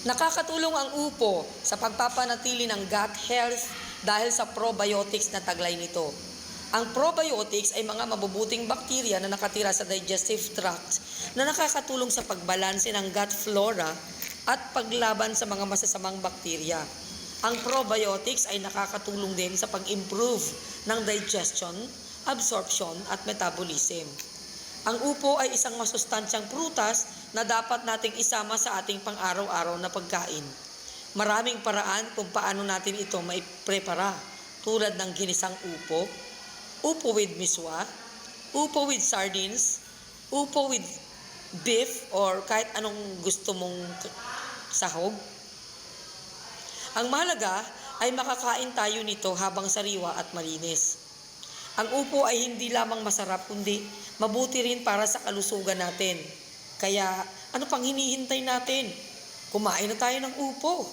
Nakakatulong ang upo sa pagpapanatili ng gut health dahil sa probiotics na taglay nito. Ang probiotics ay mga mabubuting bakterya na nakatira sa digestive tract na nakakatulong sa pagbalanse ng gut flora at paglaban sa mga masasamang bakterya. Ang probiotics ay nakakatulong din sa pag-improve ng digestion, absorption at metabolism. Ang upo ay isang masustansyang prutas na dapat nating isama sa ating pang-araw-araw na pagkain. Maraming paraan kung paano natin ito maiprepara tulad ng ginisang upo, upo with miswa, upo with sardines, upo with beef or kahit anong gusto mong sahog. Ang mahalaga ay makakain tayo nito habang sariwa at malinis. Ang upo ay hindi lamang masarap kundi mabuti rin para sa kalusugan natin. Kaya ano pang hinihintay natin? Kumain na tayo ng upo.